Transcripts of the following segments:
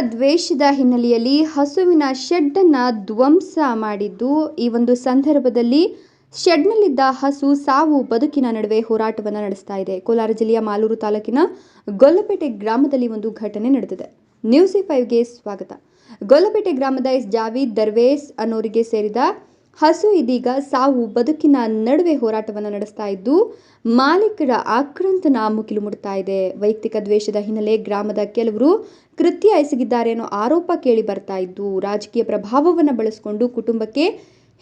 ದ್ವೇಷದ ಹಿನ್ನೆಲೆಯಲ್ಲಿ ಹಸುವಿನ ಶೆಡ್ಡನ್ನು ಧ್ವಂಸ ಮಾಡಿದ್ದು, ಈ ಒಂದು ಸಂದರ್ಭದಲ್ಲಿ ಶೆಡ್ನಲ್ಲಿದ್ದ ಹಸು ಸಾವು ಬದುಕಿನ ನಡುವೆ ಹೋರಾಟವನ್ನು ನಡೆಸ್ತಾ ಇದೆ. ಕೋಲಾರ ಜಿಲ್ಲೆಯ ಮಾಲೂರು ತಾಲೂಕಿನ ಗೊಲ್ಲಪೇಟೆ ಗ್ರಾಮದಲ್ಲಿ ಒಂದು ಘಟನೆ ನಡೆದಿದೆ. ನ್ಯೂಸಿ ಫೈವ್ಗೆ ಸ್ವಾಗತ. ಗೊಲ್ಲಪೇಟೆ ಗ್ರಾಮದ ಎಸ್ ಜಾವಿದ್ ದರ್ವೇಸ್ ಅನ್ನೋರಿಗೆ ಸೇರಿದ ಹಸು ಇದೀಗ ಸಾವು ಬದುಕಿನ ನಡುವೆ ಹೋರಾಟವನ್ನು ನಡೆಸ್ತಾ ಇದ್ದು, ಮಾಲೀಕರ ಆಕ್ರಂತನ ಮುಗಿಲು ಮುಡ್ತಾ ಇದೆ. ವೈಯಕ್ತಿಕ ದ್ವೇಷದ ಹಿನ್ನೆಲೆ ಗ್ರಾಮದ ಕೆಲವರು ಕೃತ್ಯ ಎಸಗಿದ್ದಾರೆ ಅನ್ನೋ ಆರೋಪ ಕೇಳಿ ಬರ್ತಾ ಇದ್ದು, ರಾಜಕೀಯ ಪ್ರಭಾವವನ್ನು ಬಳಸಿಕೊಂಡು ಕುಟುಂಬಕ್ಕೆ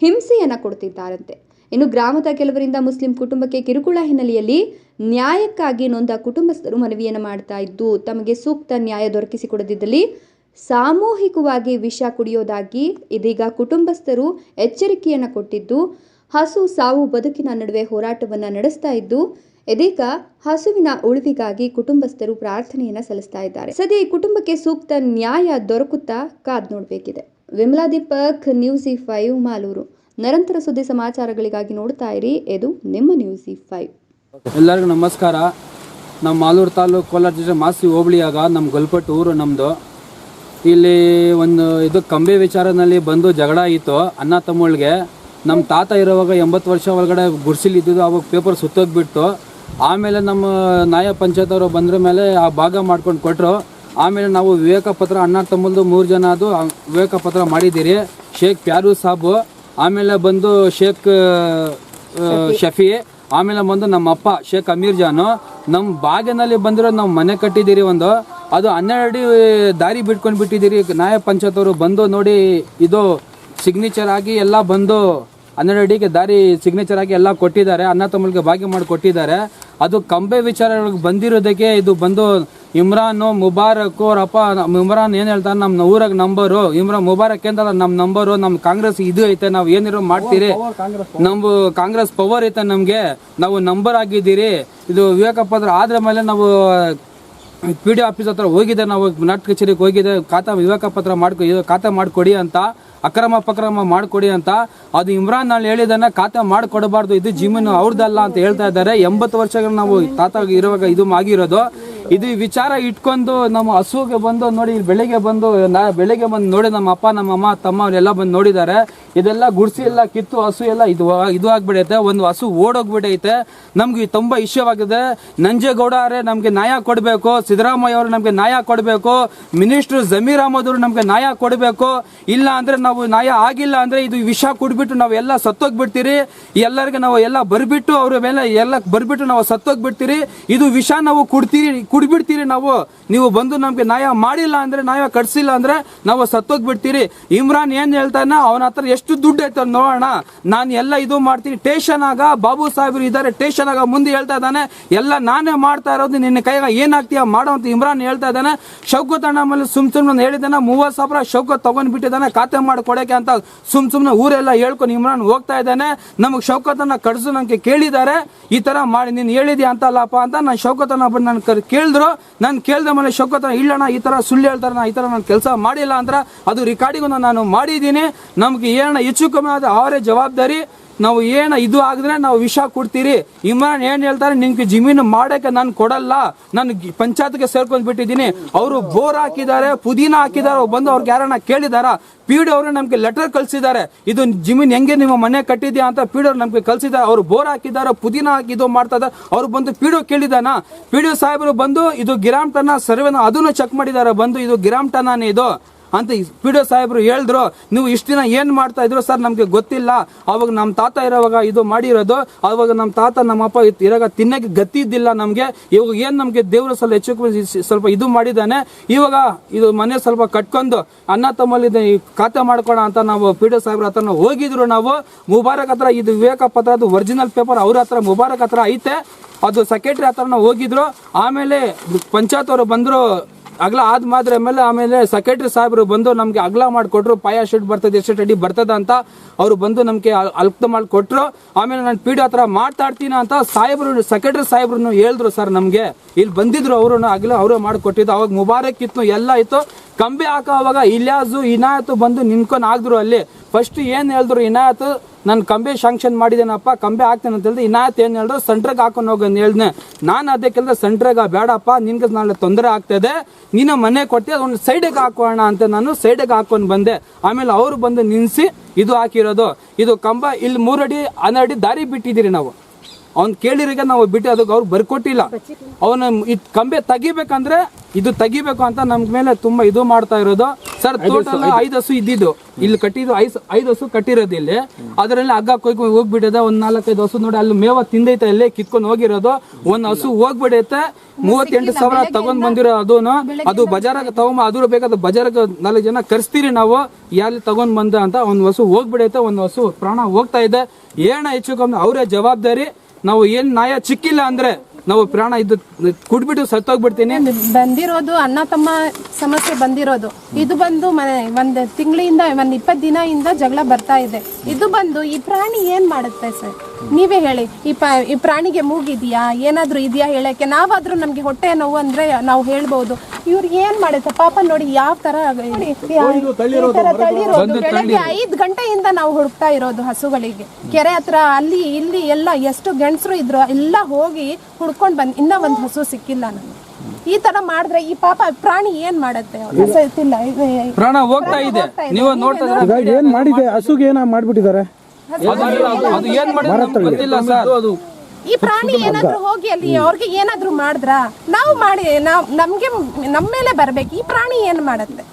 ಹಿಂಸೆಯನ್ನ ಕೊಡ್ತಿದ್ದಾರಂತೆ. ಇನ್ನು ಗ್ರಾಮದ ಕೆಲವರಿಂದ ಮುಸ್ಲಿಂ ಕುಟುಂಬಕ್ಕೆ ಕಿರುಕುಳ ಹಿನ್ನೆಲೆಯಲ್ಲಿ ನ್ಯಾಯಕ್ಕಾಗಿ ನೊಂದ ಕುಟುಂಬಸ್ಥರು ಮನವಿಯನ್ನು ಮಾಡ್ತಾ ಇದ್ದು, ತಮಗೆ ಸೂಕ್ತ ನ್ಯಾಯ ದೊರಕಿಸಿಕೊಡದಿದ್ದಲ್ಲಿ ಸಾಮೂಹಿಕವಾಗಿ ವಿಷ ಕುಡಿಯೋದಾಗಿ ಇದೀಗ ಕುಟುಂಬಸ್ಥರು ಎಚ್ಚರಿಕೆಯನ್ನು ಕೊಟ್ಟಿದ್ದು, ಹಸು ಸಾವು ಬದುಕಿನ ನಡುವೆ ಹೋರಾಟವನ್ನು ನಡೆಸ್ತಾ ಇದ್ದು, ಇದೀಗ ಹಸುವಿನ ಉಳಿವಿಗಾಗಿ ಕುಟುಂಬಸ್ಥರು ಪ್ರಾರ್ಥನೆಯನ್ನು ಸಲ್ಲಿಸ್ತಾ ಇದ್ದಾರೆ. ಸದ್ಯ ಈ ಕುಟುಂಬಕ್ಕೆ ಸೂಕ್ತ ನ್ಯಾಯ ದೊರಕುತ್ತಾ ಕಾದ್ ನೋಡಬೇಕಿದೆ. Vimala Deepak, news E five, Malur. ನಿರಂತರ ಸುದ್ದಿ ಸಮಾಚಾರಗಳಿಗಾಗಿ ನೋಡ್ತಾ ಇರಿ. ಇದು ನಿಮ್ಮ ನ್ಯೂಸ್ ಇ ಫೈವ್. ಎಲ್ಲರಿಗೂ ನಮಸ್ಕಾರ. ನಮ್ಮ ಮಾಲೂರು ತಾಲೂಕು ಕೋಲಾರ ಜಿಲ್ಲೆ ಮಾಸಿ ಹೋಬಳಿಯಾಗ ನಮ್ಮ ಗಲ್ಪಟ್ಟು ಊರು ನಮ್ಮದು ಇಲ್ಲಿ ಒಂದು ಇದು ಕಂಬಿ ವಿಚಾರದಲ್ಲಿ ಬಂದು ಜಗಳ ಇತ್ತು ಅಣ್ಣ ತಮ್ಮಗಳಿಗೆ ನಮ್ಮ ತಾತ ಇರುವಾಗ ಎಂಬತ್ತು ವರ್ಷ ಒಳಗಡೆ ಗುಡ್ಸಿಲ್ ಇದ್ದಿದ್ದು ಅವಾಗ ಪೇಪರ್ ಸುತ್ತೋಗ್ಬಿಟ್ಟು ಆಮೇಲೆ ನಮ್ಮ ನ್ಯಾಯ ಪಂಚಾಯತ್ ಅವರು ಬಂದ್ರ ಮೇಲೆ ಆ ಭಾಗ ಮಾಡ್ಕೊಂಡು ಕೊಟ್ಟರು ಆಮೇಲೆ ನಾವು ವಿವೇಕ ಪತ್ರ ಅಣ್ಣ ತಮ್ಮದು ಮೂರು ಜನ ಅದು ವಿವೇಕ ಪತ್ರ ಮಾಡಿದ್ದೀರಿ. ಶೇಖ್ ಪ್ಯಾರು ಸಾಬು. ಆಮೇಲೆ ಬಂದು ಶೇಖ್ ಶಫಿ. ಆಮೇಲೆ ಬಂದು ನಮ್ಮ ಅಪ್ಪ ಶೇಖ್ ಅಮೀರ್ ಜಾನು. ನಮ್ಮ ಬಾಗಿನಲ್ಲಿ ಬಂದಿರೋ ನಾವು ಮನೆ ಕಟ್ಟಿದ್ದೀರಿ ಒಂದು. ಅದು ಹನ್ನೆರಡು ಅಡಿ ದಾರಿ ಬಿಟ್ಕೊಂಡು ಬಿಟ್ಟಿದ್ದೀರಿ. ನ್ಯಾಯ ಪಂಚಾಯತ್ ಅವರು ಬಂದು ನೋಡಿ ಇದು ಸಿಗ್ನೇಚರ್ ಆಗಿ ಎಲ್ಲ ಬಂದು ಹನ್ನೆರಡು ಅಡಿಗೆ ದಾರಿ ಸಿಗ್ನೇಚರ್ ಆಗಿ ಎಲ್ಲ ಕೊಟ್ಟಿದ್ದಾರೆ. ಅನ್ನ ತಮ್ಮಳಿಗೆ ಭಾಗ್ಯ ಮಾಡಿ ಕೊಟ್ಟಿದ್ದಾರೆ. ಅದು ಕಂಬೆ ವಿಚಾರ ಬಂದಿರೋದಕ್ಕೆ ಇದು ಬಂದು ಇಮ್ರಾನ್ ಮುಬಾರಕ್ ಅವ್ರಪ್ಪ ನಮ್ಮ ಇಮ್ರಾನ್ ಏನು ಹೇಳ್ತಾರೆ ನಮ್ಮ ಊರಾಗ ನಂಬರು. ಇಮ್ರಾನ್ ಮುಬಾರಕ್ ಅಂತ ನಮ್ಮ ನಂಬರು ನಮ್ಮ ಕಾಂಗ್ರೆಸ್ ಇದು ಐತೆ ನಾವು ಏನಿರೋ ಮಾಡ್ತೀರಿ. ನಮ್ಮ ಕಾಂಗ್ರೆಸ್ ಪವರ್ ಐತೆ ನಮಗೆ. ನಾವು ನಂಬರ್ ಆಗಿದ್ದೀರಿ ಇದು ವಿವೇಕಪ್ಪ ಆದ್ರ ಮೇಲೆ ನಾವು ಪಿ ಡಿ ಆಫೀಸ್ ಹತ್ರ ಹೋಗಿದೆ, ನಾವು ನಾಟ್ ಕಚೇರಿಗೆ ಹೋಗಿದೆ, ಖಾತಾ ವಿವೇಕ ಪತ್ರ ಮಾಡ್ಕೊ ಖಾತಾ ಮಾಡಿಕೊಡಿ ಅಂತ, ಅಕ್ರಮ ಪಕ್ರಮ ಮಾಡಿಕೊಡಿ ಅಂತ, ಅದು ಇಮ್ರಾನ್ ನಾಳೆ ಹೇಳಿದನ್ನ ಖಾತೆ ಮಾಡಿಕೊಡಬಾರ್ದು, ಇದು ಜಮೀನು ಅವ್ರದ್ದಲ್ಲ ಅಂತ ಹೇಳ್ತಾ ಇದ್ದಾರೆ. ಎಂಬತ್ತು ವರ್ಷಗಳು ನಾವು ತಾತ ಇರುವಾಗ ಇದು ಆಗಿರೋದು. ಇದು ವಿಚಾರ ಇಟ್ಕೊಂಡು ನಮ್ಮ ಹಸುಗೆ ಬಂದು ನೋಡಿ ಬೆಳಿಗ್ಗೆ ಬಂದು ನಾ ಬೆಳಿಗ್ಗೆ ಬಂದು ನೋಡಿ, ನಮ್ಮ ಅಪ್ಪ, ನಮ್ಮ ಅಮ್ಮ, ತಮ್ಮ ಅವರೆಲ್ಲ ಬಂದು ನೋಡಿದ್ದಾರೆ. ಇದೆಲ್ಲ ಗುಡ್ಸಿ ಎಲ್ಲ ಕಿತ್ತು ಹಸು ಎಲ್ಲ ಇದು ಇದು ಆಗ್ಬಿಡೈತೆ, ಒಂದು ಹಸು ಓಡೋಗ್ಬಿಡೈತೆ. ನಮ್ಗೆ ತುಂಬಾ ಇಶ್ಯವಾಗಿದೆ. ನಂಜೇಗೌಡ ಅವರೇ ನಮ್ಗೆ ನ್ಯಾಯ ಕೊಡಬೇಕು, ಸಿದ್ದರಾಮಯ್ಯ ಅವರು ನಮ್ಗೆ ನ್ಯಾಯ ಕೊಡಬೇಕು, ಮಿನಿಸ್ಟರ್ ಜಮೀರ್ ಅಹಮದ್ ಅವರು ನಮ್ಗೆ ನ್ಯಾಯ ಕೊಡಬೇಕು. ಇಲ್ಲ ಅಂದ್ರೆ ನಾವು ನ್ಯಾಯ ಆಗಿಲ್ಲ ಅಂದ್ರೆ ಇದು ವಿಷ ಕುಡ್ಬಿಟ್ಟು ನಾವು ಎಲ್ಲ ಸತ್ತೋಗ್ಬಿಡ್ತೀರಿ. ಎಲ್ಲರಿಗೆ ನಾವು ಎಲ್ಲ ಬರ್ಬಿಟ್ಟು ಅವ್ರ ಮೇಲೆ ಎಲ್ಲ ಬರ್ಬಿಟ್ಟು ನಾವು ಸತ್ತೋಗ್ಬಿಡ್ತೀರಿ. ಇದು ವಿಷ ನಾವು ಕುಡ್ತೀರಿ, ಕುಡ್ಬಿಡ್ತೀರಿ ನಾವು. ನೀವು ಬಂದು ನಮ್ಗೆ ನ್ಯಾಯ ಮಾಡಿಲ್ಲ ಅಂದ್ರೆ, ನ್ಯಾಯ ಕಟ್ಸಿಲ್ಲ ಅಂದ್ರೆ ನಾವು ಸತ್ತೋಗ್ಬಿಡ್ತೀರಿ. ಇಮ್ರಾನ್ ಏನ್ ಹೇಳ್ತಾನ, ಅವನ ಹತ್ರ ಎಷ್ಟು ದುಡ್ಡು ಐತೆ ನೋಡೋಣ. ನಾನು ಎಲ್ಲ ಇದು ಮಾಡ್ತೀನಿ. ಟೇಷನ್ ಆಗ ಬಾಬು ಸಾಹೇಬ್ರು ಇದ್ದಾರೆ. ಟೇಷನ್ ಆಗ ಮುಂದೆ ಹೇಳ್ತಾ ಇದ್ದಾನೆ. ಎಲ್ಲ ನಾನೇ ಮಾಡ್ತಾ ಇರೋದು. ನಿನ್ನ ಕೈಯಾಗ ಏನಾಗ್ತೀಯ? ಮಾಡೋ ಅಂತ ಇಮ್ರಾನ್ ಹೇಳ್ತಾ ಇದ್ದಾನೆ. ಶೌಕತ್ ಅಣ್ಣ ಮೇಲೆ ಸುಮ್ ಸುಮ್ಮನೆ ಹೇಳಿದ್ದಾನೆ. ಮೂವತ್ತು ಸಾವಿರ ಶೌಕತ್ ತಗೊಂಡ್ಬಿಟ್ಟಿದ್ದಾನೆ ಖಾತೆ ಮಾಡಿ ಕೊಡಕ್ಕೆ ಅಂತ ಸುಮ್ ಸುಮ್ಮನೆ ಊರೆಲ್ಲ ಹೇಳ್ಕೊಂಡು ಇಮ್ರಾನ್ ಹೋಗ್ತಾ ಇದ್ದಾನೆ. ನಮಗೆ ಶೌಕತನ್ನ ಕಡ್ಸು ನನಗೆ ಕೇಳಿದ್ದಾರೆ. ಈ ತರ ಮಾಡಿ, ನೀನು ಹೇಳಿದ್ಯಾ ಅಂತಲ್ಲಪ್ಪ ಅಂತ ನಾನು ಶೌಕತನ ಬಂದು ನಾನು ಕೇಳಿದ್ರು. ನಾನು ಕೇಳ್ದ ಮೇಲೆ ಶೌಕತನ ಇಲ್ಲಣ್ಣ, ಈ ತರ ಸುಳ್ಳು ಹೇಳ್ತಾರೆ, ನಾ ಈ ತರ ನಾನು ಕೆಲಸ ಮಾಡಿಲ್ಲ ಅಂದ್ರೆ ಅದು ರಿಕಾರ್ಡಿಂಗ್ ನಾನು ಮಾಡಿದ್ದೀನಿ. ನಮ್ಗೆ ಏನ ಹೆಚ್ಚು ಕಮ್ಮಿ ಆದ ಅವರೇ ಜವಾಬ್ದಾರಿ. ನಾವು ಏನ ಇದು ಆಗಿದ್ರೆ ನಾವು ವಿಷ ಕೊಡ್ತೀರಿ. ಇಮ್ರಾನ್ ಏನ್ ಹೇಳ್ತಾರೆ, ನಿಮ್ಗೆ ಜಮೀನು ಮಾಡಕ್ಕೆ ನಾನು ಕೊಡಲ್ಲ. ನಾನು ಪಂಚಾಯತ್ಗೆ ಸೇರ್ಕೊಂಡ್ ಬಿಟ್ಟಿದ್ದೀನಿ. ಅವರು ಬೋರ್ ಹಾಕಿದ್ದಾರೆ, ಪುದೀನ ಹಾಕಿದ್ದಾರೆ ಬಂದು ಅವ್ರಿಗೆ ಯಾರನ್ನ ಕೇಳಿದಾರ? ಪಿ ಡಿ ಅವರು ನಮ್ಗೆ ಲೆಟರ್ ಕಳ್ಸಿದ್ದಾರೆ. ಇದು ಜಮೀನ್ ಹೆಂಗೆ ನಿಮ್ಮ ಮನೆ ಕಟ್ಟಿದ್ಯಾ ಅಂತ ಪಿ ಡಿ ಅವ್ರು ನಮ್ಗೆ ಕಳ್ಸಿದ್ದಾರೆ. ಅವ್ರು ಬೋರ್ ಹಾಕಿದ್ದಾರೆ, ಪುದೀನ ಹಾಕಿ ಇದು ಮಾಡ್ತಾ ಅವ್ರು ಬಂದು ಪಿ ಡಿ ಕೇಳಿದಾನ? ಪಿ ಡಿ ಸಾಹೇಬರು ಬಂದು ಇದು ಗಿರಾಮ್ ಟನ್ನ ಸರ್ವೆನ ಅದನ್ನು ಚೆಕ್ ಮಾಡಿದ್ದಾರೆ ಬಂದು ಇದು ಗಿರಾಮ್ ಟನ್ನ ಇದು? ಅಂತ ಪಿ ಡಿ ಒ ಸಾಹೇಬರು ಹೇಳಿದ್ರು. ನೀವು ಇಷ್ಟು ದಿನ ಏನು ಮಾಡ್ತಾ ಇದ್ರು ಸರ್ ನಮಗೆ ಗೊತ್ತಿಲ್ಲ. ಅವಾಗ ನಮ್ಮ ತಾತ ಇರೋವಾಗ ಇದು ಮಾಡಿರೋದು. ಅವಾಗ ನಮ್ಮ ತಾತ ನಮ್ಮ ಅಪ್ಪ ಇರಾಗ ತಿನ್ನಕ್ಕೆ ಗತಿ ಇದ್ದಿಲ್ಲ ನಮಗೆ. ಇವಾಗ ಏನು ನಮಗೆ ದೇವರು ಸ್ವಲ್ಪ ಹೆಚ್ಚು ಸ್ವಲ್ಪ ಇದು ಮಾಡಿದ್ದಾನೆ. ಇವಾಗ ಇದು ಮನೆ ಸ್ವಲ್ಪ ಕಟ್ಕೊಂಡು ಅಣ್ಣ ತಮ್ಮಲ್ಲಿ ಖಾತೆ ಮಾಡ್ಕೋಣ ಅಂತ ನಾವು ಪಿ ಡಿ ಸಾಹೇಬ್ರ ಹತ್ರ ಹೋಗಿದ್ರು ನಾವು. ಮುಬಾರಕ್ ಹತ್ರ ಇದು ವಿವೇಕ ಅದು ಒರಿಜಿನಲ್ ಪೇಪರ್ ಅವ್ರ ಹತ್ರ ಮುಬಾರಕ್ ಹತ್ರ ಐತೆ. ಅದು ಸೆಕ್ರೆಟರಿ ಹತ್ರ ಹೋಗಿದ್ರು. ಆಮೇಲೆ ಪಂಚಾಯತ್ ಅವರು ಬಂದ್ರು ಅಗಲ ಆದ ಮಾತ್ರ ಮೇಲೆ ಆಮೇಲೆ ಸೆಕ್ರೆಟರಿ ಸಾಹೇಬರು ಬಂದು ನಮ್ಗೆ ಅಗಲ ಮಾಡಿಕೊಟ್ರು, ಪಾಯ ಶೀಟ್ ಬರ್ತದೆ ಎಷ್ಟು ಅಡಿ ಬರ್ತದ ಅಂತ ಅವರು ಬಂದು ನಮಗೆ ಅಲ್ಪ ಮಾಡಿ ಕೊಟ್ರು ಆಮೇಲೆ ನಾನು ಪಿ ಡಿ ಹತ್ರ ಮಾತಾಡ್ತೀನಿ ಅಂತ ಸಾಹೇಬರು ಸೆಕ್ರೆಟರಿ ಸಾಹೇಬ್ರು ಹೇಳಿದ್ರು ಸರ್ ನಮಗೆ. ಇಲ್ಲಿ ಬಂದಿದ್ರು ಅವರು ಅಗಲ ಅವರೇ ಮಾಡಿಕೊಟ್ಟಿದ್ದು. ಅವಾಗ ಮುಬಾರಕ್ ಇತ್ತು, ಎಲ್ಲ ಇತ್ತು. ಕಂಬಿ ಹಾಕೋ ಅವಾಗ ಇಲ್ಯಾಸು ಇನಾಯತ್ ಬಂದು ನಿಂತ್ಕೊಂಡು ಆಗಿದ್ರು ಅಲ್ಲಿ. ಫಸ್ಟ್ ಏನು ಹೇಳಿದ್ರು ಇನಾಯತ್? ನಾನು ಕಂಬೆ ಶಾಂಕ್ಷನ್ ಮಾಡಿದೇನಪ್ಪ? ಕಂಬೆ ಹಾಕ್ತೇನೆ ಅಂತ ಹೇಳಿದ್ರೆ ಇನ್ನಾತ್ ಏನು ಹೇಳಿದ್ರು ಸೆಂಟ್ರಿಗೆ ಹಾಕೊಂಡು ಹೋಗೋಣ ಹೇಳಿದ್ನೆ ನಾನು ಅದಕ್ಕೆಲ್ಲ ಸೆಂಟ್ರಿಗೆ ಬೇಡಪ್ಪ ನಿನ್ಗೆ ನಾಳೆ ತೊಂದರೆ ಆಗ್ತದೆ ನೀನು ಮನೆ ಕೊಡ್ತೀಯ ಅದೊಂದು ಸೈಡಿಗೆ ಹಾಕೋಣ ಅಂತ ನಾನು ಸೈಡಿಗೆ ಹಾಕೊಂಡು ಬಂದೆ. ಆಮೇಲೆ ಅವರು ಬಂದು ನಿನ್ಸಿ ಇದು ಹಾಕಿರೋದು. ಇದು ಕಂಬ, ಇಲ್ಲಿ ಮೂರಡಿ, ಹನ್ನೆರಡು ದಾರಿ ಬಿಟ್ಟಿದ್ದೀರಿ ನಾವು. ಅವ್ನು ಕೇಳಿರಿಗೆ ನಾವು ಬಿಟ್ಟು ಅದಕ್ಕೆ ಅವ್ರು ಬರ್ಕೊಟ್ಟಿಲ್ಲ. ಅವನ ಈ ಕಂಬೆ ತೆಗಿಬೇಕಂದ್ರೆ ಇದು ತೆಗಿಬೇಕು ಅಂತ ನಮ್ ಮೇಲೆ ತುಂಬಾ ಇದು ಮಾಡ್ತಾ ಇರೋದು. ಸರ್ ಟೋಟಲ್ ಐದು ಹಸು ಇದ್ದಿದ್ದು. ಇಲ್ಲಿ ಕಟ್ಟಿದ್ದು ಐದು ಐದು ಹಸು ಕಟ್ಟಿರೋದು ಇಲ್ಲಿ. ಅದರಲ್ಲಿ ಹಗ್ಗ ಕೊಯ್ಕೊ ಹೋಗ್ಬಿಟ್ಟಿದೆ. ಒಂದ್ ನಾಲ್ಕೈದು ಹಸು ನೋಡಿ ಅಲ್ಲಿ ಮೇವ ತಿಂದೈತೆ ಇಲ್ಲಿ ಕಿತ್ಕೊಂಡು ಹೋಗಿರೋದು. ಒಂದ್ ಹಸು ಹೋಗ್ಬಿಡೈತೆ. ಮೂವತ್ತೆಂಟು ಸಾವಿರ ತಗೊಂಡ್ ಬಂದಿರೋ ಅದೂನು. ಅದು ಬಜಾರಾಗ ತಗೊಂಬ ಅದ್ರ ಬೇಕಾದ ಬಜಾರಾಗ ನಾಲ್ಕು ಜನ ಕರ್ಸ್ತೀರಿ ನಾವು. ಯಾರು ತಗೊಂಡ್ ಬಂದ ಅಂತ ಒಂದ್ ಹಸು ಹೋಗ್ಬಿಡೈತೆ ಒಂದ್ ಹಸು ಪ್ರಾಣ ಹೋಗ್ತಾ ಇದೆ. ಏನ ಹೆಚ್ಚು ಕಮ್ಮಿ ಅವರೇ ಜವಾಬ್ದಾರಿ. ನಾವು ಏನ್ ನಾಯ ಚಿಕ್ಕಿಲ್ಲ ಅಂದ್ರೆ ನಾವು ಪ್ರಾಣ ಇದ್ದು ಕುಡ್ಬಿಟ್ಟು ಸತ್ತೋಗ್ಬಿಡ್ತೀನಿ. ಬಂದಿರೋದು ಅಣ್ಣ ತಮ್ಮ ಸಮಸ್ಯೆ ಬಂದಿರೋದು. ಇದು ಬಂದು ಮನೆ ಒಂದ್ ತಿಂಗಳಿಂದ ಒಂದ್ ಇಪ್ಪತ್ ದಿನದಿಂದ ಜಗಳ ಬರ್ತಾ ಇದೆ. ಇದು ಬಂದು ಈ ಪ್ರಾಣಿ ಏನ್ ಮಾಡುತ್ತೆ ಸರ್? ನೀವೇ ಹೇಳಿ. ಈ ಈ ಪ್ರಾಣಿಗೆ ಮೂಗಿದ್ಯಾ? ಏನಾದ್ರೂ ಇದೆಯಾ ಹೇಳಕ್ಕೆ? ನಾವಾದ್ರೂ ನಮ್ಗೆ ಹೊಟ್ಟೆ ನೋವು ಅಂದ್ರೆ ನಾವು ಹೇಳ್ಬಹುದು ಇವ್ರು ಏನ್ ಮಾಡುತ್ತೆ? ಪಾಪ ನೋಡಿ ಯಾವ ತರ ತಳ್ಳಿರೋದು ಬೆಳಗ್ಗೆ ಐದ್ ಗಂಟೆಯಿಂದ ನಾವು ಹುಡುಕ್ತಾ ಇರೋದು ಹಸುಗಳಿಗೆ. ಕೆರೆ ಹತ್ರ ಅಲ್ಲಿ ಇಲ್ಲಿ ಎಲ್ಲ ಎಷ್ಟು ಗಂಡಸರು ಇದ್ರು ಎಲ್ಲ ಹೋಗಿ ಹುಡ್ಕೊಂಡ್ ಬಂದ್ ಇನ್ನ ಒಂದ್ ಹಸು ಸಿಕ್ಕಿಲ್ಲ ನನಗೆ ಈ ತರ ಮಾಡಿದ್ರೆ ಈ ಪಾಪ ಪ್ರಾಣಿ ಏನ್ ಮಾಡತ್ತೆ? ಹಸ ಎತ್ತಿಲ್ಲ ಇದು- ಪ್ರಾಣ ಹೋಗ್ತಾ ಇದೆ. ನೀವು ನೋಡ್ತಾ ಇದ್ದೀರಾ? ಈಗ ಏನ್ ಮಾಡಿದೆ? ಹಸುಗೆ ಏನ ಮಾಡ್ಬಿಟ್ಟಿದ್ದಾರೆ? ಅದು ಅದು ಏನ್ ಮಾಡಿದ್ರೆ ನಮ್ಗೆ ಗೊತ್ತಿಲ್ಲ ಸರ್. ಅದು ಈ ಪ್ರಾಣಿ ಏನಾದ್ರೂ ಹೋಗಿ ಅಲ್ಲಿ ಅವ್ರಿಗೆ ಏನಾದ್ರೂ ಮಾಡಿದ್ರ? ನಾವು ಮಾಡಿ ನಾವ್ ನಮ್ಗೆ ನಮ್ಮ ಮೇಲೆ ಬರ್ಬೇಕು. ಈ ಪ್ರಾಣಿ ಏನ್ ಮಾಡತ್ತೆ?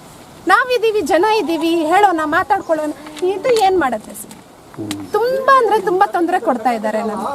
ನಾವಿದೀವಿ ಜನ ಇದೀವಿ ಹೇಳೋಣ ಮಾತಾಡ್ಕೊಳ್ಳೋಣ. ಇದು ಏನ್ ಮಾಡತ್ತೆ ಸರ್? ತುಂಬಾ ಅಂದ್ರೆ ತುಂಬಾ ತೊಂದರೆ ಕೊಡ್ತಾ ಇದ್ದಾರೆ ನಮ್ಗೆ.